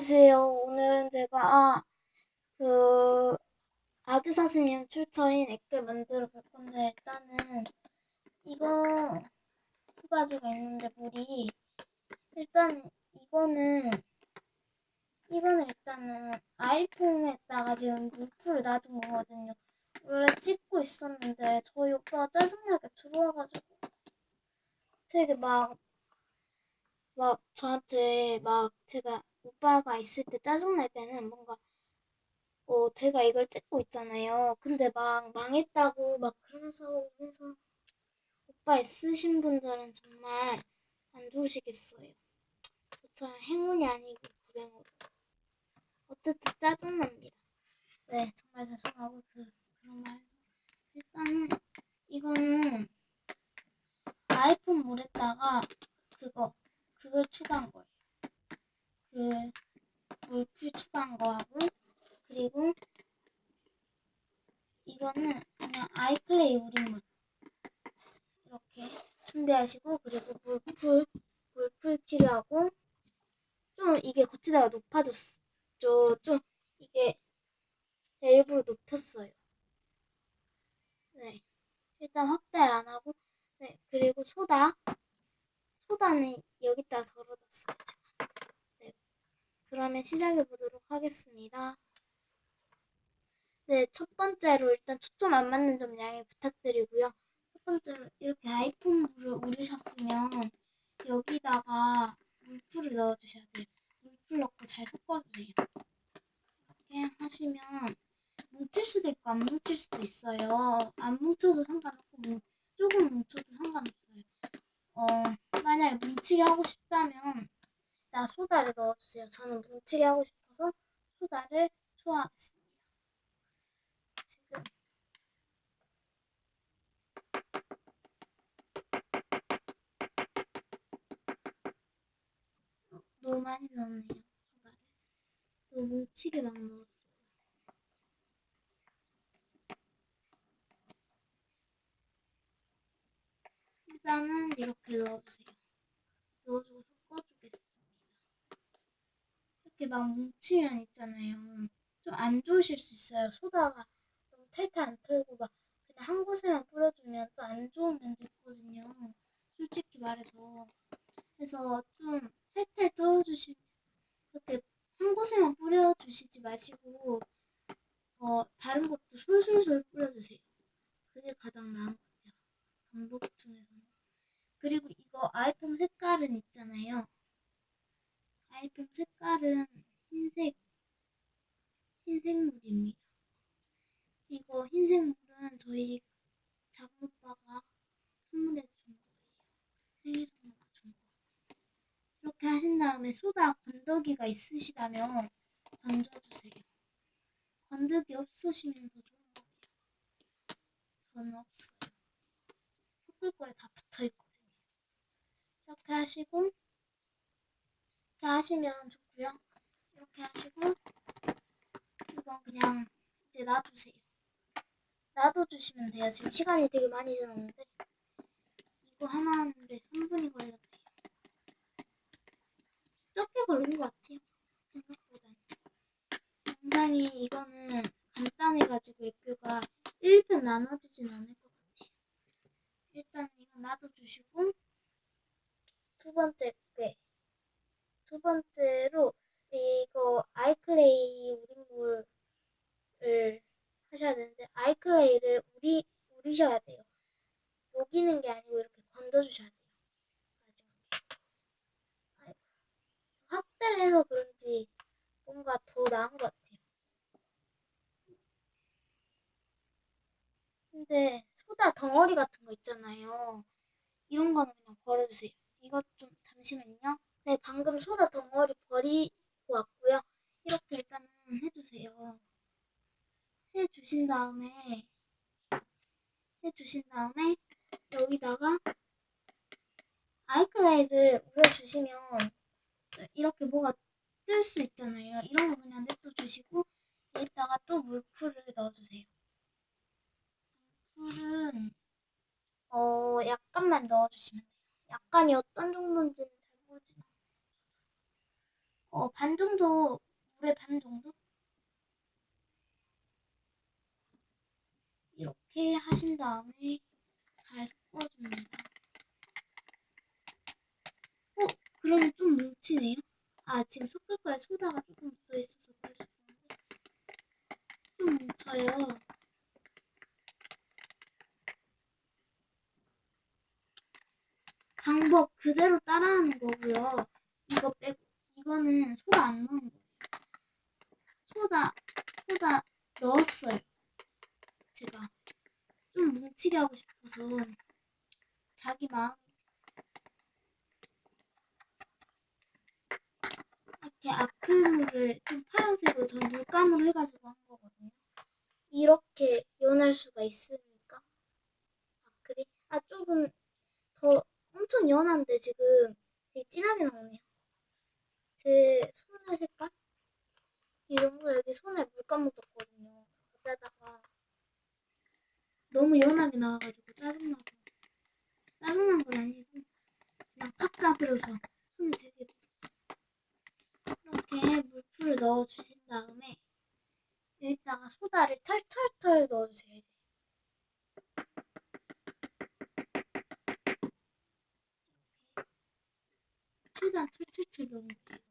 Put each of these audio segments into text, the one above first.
안녕하세요. 오늘은 제가 아, 그 아기사슴 연출처인 액을 만들어 볼 건데 일단은 이거 두 가지가 있는데 물이 일단은 이거는 이거는 일단은 아이폰에다가 지금 물풀을 놔둔 거거든요. 원래 찍고 있었는데 저희 오빠가 짜증나게 들어와가지고 되게 막막 저한테 막 제가 오빠가 있을 때 짜증날 때는 뭔가 어 제가 이걸 찍고 있잖아요. 근데 막 망했다고 막 그러면서 오면서 오빠 있으신 분들은 정말 안 좋으시겠어요. 저처럼 행운이 아니고 불행으로. 어쨌든 짜증납니다. 네, 정말 죄송하고 그 그런 말 해서 일단은 이거는 아이폰 물에다가 그거 그걸 추가한 거예요. 그 물풀 추가한 거 하고 그리고 이거는 그냥 아이클레이 우린물 이렇게 준비하시고 그리고 물풀 물풀 필요하고 좀 이게 거치대가 높아졌죠. 좀 이게 일부러 높였어요. 네. 일단 확대를 안 하고 네 그리고 소다 소다는 여기다 덜어놨어요. 그러면 시작해 보도록 하겠습니다. 네, 첫 번째로 일단 초점 안 맞는 점 양해 부탁드리고요. 첫 번째로 이렇게 아이폰 물을 우리셨으면 여기다가 물풀을 넣어주셔야 돼요. 물풀 넣고 잘 섞어주세요. 이렇게 하시면 뭉칠 수도 있고 안 뭉칠 수도 있어요. 안 뭉쳐도 상관없고 뭉- 조금 뭉쳐도 상관없어요. 어, 만약에 뭉치게 하고 싶다면 나 소다를 넣어주세요. 저는 뭉치게 하고 싶어서 소다를 추가하겠습니다. 지금 어, 너무 많이 넣었네요. 소다를. 너무 뭉치게 막 넣었어요. 일단은 이렇게 넣어주세요. 넣어주고. 이렇게 막 뭉치면 있잖아요. 좀 안 좋으실 수 있어요. 소다가 너무 탈탈 안 털고 막 그냥 한 곳에만 뿌려주면 또 안 좋은 면도 있거든요. 솔직히 말해서. 그래서 좀 탈탈 털어주시, 그렇게 한 곳에만 뿌려주시지 마시고, 어, 다른 것도 솔솔솔 뿌려주세요. 그게 가장 나은 것 같아요. 방법 중에서는. 그리고 이거 아이폰 색깔은 있잖아요. 아이폰 색깔은 흰색, 흰색 물입니다. 이거 흰색 물은 저희 작은 오빠가 선물해 준 거예요. 생일 선물 준 거. 이렇게 하신 다음에 소다 건더기가 있으시다면 건져주세요. 건더기 없으시면 더 좋은 거예요. 저는 없어요. 섞을 거에 다 붙어 있거든요. 이렇게 하시고 이렇게 하시면 좋고요. 이렇게 하시고 이건 그냥 이제 놔두세요. 놔둬주시면 돼요. 지금 시간이 되게 많이 지났는데 이거 하나 하는데 3분이 걸렸네요. 적게 걸린 것 같아요. 생각보다는. 영상이 이거는 간단해가지고 애교가 1편 나눠지진 않을 것 같아요. 일단 이거 놔둬주시고 두 번째 게. 두 번째로 이거 아이클레이 우린물을 하셔야 되는데 아이클레이를 우리 우리셔야 돼요. 녹이는 게 아니고 이렇게 건져주셔야 돼요. 마지막에. 확대를 해서 그런지 뭔가 더 나은 것 같아요. 근데 소다 덩어리 같은 거 있잖아요. 이런 거는 그냥 버려주세요. 이것 좀 잠시만요. 네, 방금 소다 덩어리 버리고 왔고요. 이렇게 일단은 해주세요. 해주신 다음에 해주신 다음에 여기다가 아이클레이를 우려주시면 이렇게 뭐가 뜰 수 있잖아요. 이런 거 그냥 냅둬주시고 여기다가 또 물풀을 넣어주세요. 물풀은 어 약간만 넣어주시면 돼요. 약간이 어떤 정도인지는 어, 반 정도, 물의 반 정도? 이렇게 하신 다음에 잘 섞어줍니다. 어, 그러면 좀 뭉치네요? 아, 지금 섞을 거에 소다가 조금 묻어 있어서 그럴 수도 있는데. 좀 뭉쳐요. 방법 그대로 따라하는 거고요. 이거 빼고, 이거는 소다 안 넣은 거예요. 소다, 소다 넣었어요. 제가 좀 뭉치게 하고 싶어서 자기 마음 이렇게 아크릴을 좀 파란색으로 전 물감으로 해가지고 한 거거든요. 이렇게 연할 수가 있으니까 아크릴 아 조금 더 엄청 연한데 지금 되게 진하게 나오네요. 제 손의 색깔 이런 거 여기 손에 물감 묻었거든요. 어쩌다가 너무 연하게 나와가지고 짜증나서 짜증난 건 아니고 그냥 팍 짜버려서 손이 되게. 이렇게 물풀을 넣어주신 다음에 여기다가 소다를 털털털 넣어주세요. 이제. 최대한 털털털 넣으면 돼요.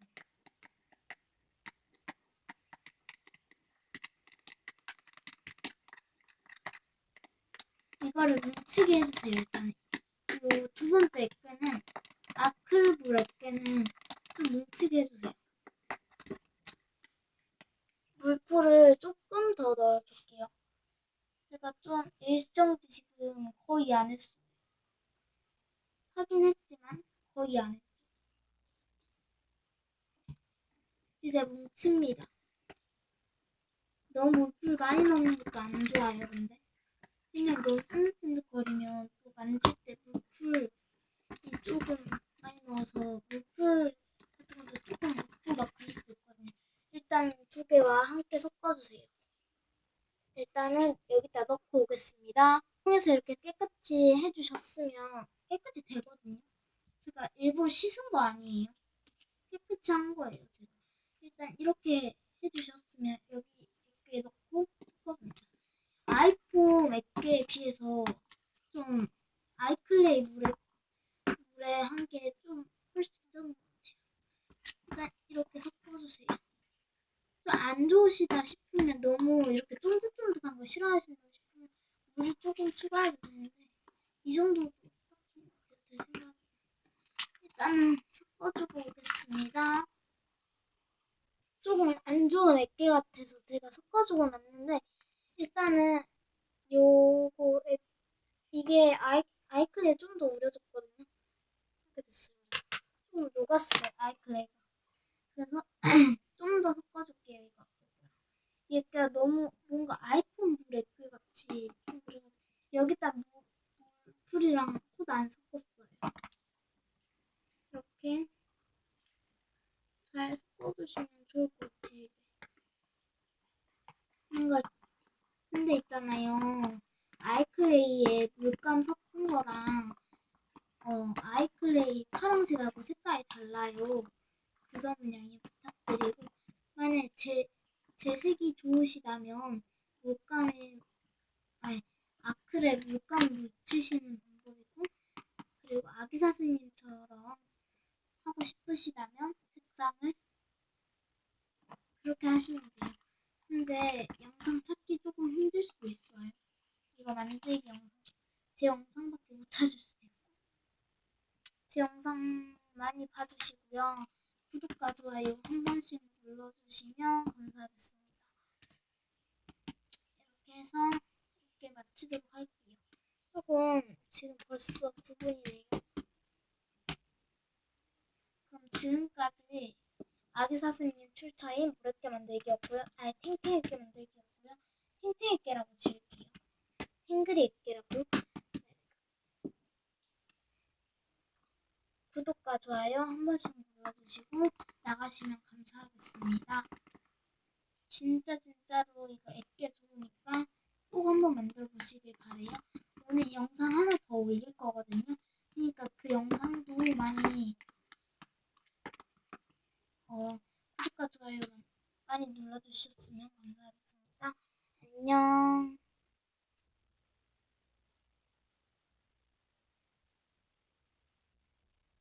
이거를 뭉치게 해주세요. 일단 그리고 두 번째 액계는 아크릴불 액계는 좀 뭉치게 해주세요. 물풀을 조금 더 넣어줄게요. 제가 좀 일정지 지금 거의 안 했어요. 하긴 했지만 거의 안 했죠. 이제 뭉칩니다. 너무 물풀 많이 넣는 것도 안 좋아요 근데 그냥 너무 쫀득쫀득거리면 또 만질 때 물풀 조금 많이 넣어서 물풀 같은 것도 조금 넣고 막 그럴 수도 있거든요. 일단 두 개와 함께 섞어주세요. 일단은 여기다 넣고 오겠습니다. 통에서 이렇게 깨끗이 해주셨으면 깨끗이 되거든요. 제가 일부러 씻은 거 아니에요. 깨끗이 한 거예요. 제가. 일단 이렇게 해주셨으면 여기 이렇게 넣고 섞어줍니다. 아이폰 액계에 비해서 좀 아이클레이 물에 물에 한게좀 훨씬 적은 것 같아요. 일단 이렇게 섞어주세요. 좀 안 좋으시다 싶으면 너무 이렇게 쫀득쫀득한 거 싫어하신다 싶으면 물을 조금 추가해도 되는데 이 같아요. 제 생각에. 일단은 섞어주고 오겠습니다. 조금 안 좋은 액계 같아서 제가 섞어주고 놨는데 일단은 요거 에- 이게 아이 아이클레이 좀더 우려졌거든요. 이렇게 됐어요. 좀 녹았어요 아이클레이가. 그래서 좀 더 섞어줄게요 이거. 얘가 너무 뭔가 아이폰 그 같이. 여기다 물, 물풀이랑 소다 안 섞었어요. 이렇게 잘 섞어주시면 좋을 것 같아요. 뭔가 근데 있잖아요. 아이클레이에 물감 섞은 거랑 어 아이클레이 파란색하고 색깔이 달라요. 그 점은 양해 부탁드리고 만약 제, 제 색이 좋으시다면 물감에 아니 아크릴 물감 묻히시는 방법이고 그리고 아기사 스님처럼 하고 싶으시다면 색상을 그렇게 하시면 돼요. 근데 영상 찾 기 조금 힘들 수도 있어요. 이거 만들기 영상. 제 영상밖에 못 찾을 수도 있고. 제 영상 많이 봐주시고요. 구독과 좋아요 한 번씩 눌러주시면 감사하겠습니다. 이렇게 해서 이렇게 마치도록 할게요. 조금 지금 벌써 9분이네요. 그럼 지금까지 아기 사스님 출처인 무렵게 만들기였고요. 아니 탱탱 있게 만들기였고요. 있게라고 지을게요. 네. 구독과 좋아요 한 번씩 눌러주시고 나가시면 감사하겠습니다. 진짜 진짜로 이거 애께 좋으니까 꼭 한번 만들어 보시길 바래요. 오늘 영상 하나 더 올릴 거거든요. 그러니까 그 영상도 많이 어, 구독과 좋아요 많이 눌러주셨으면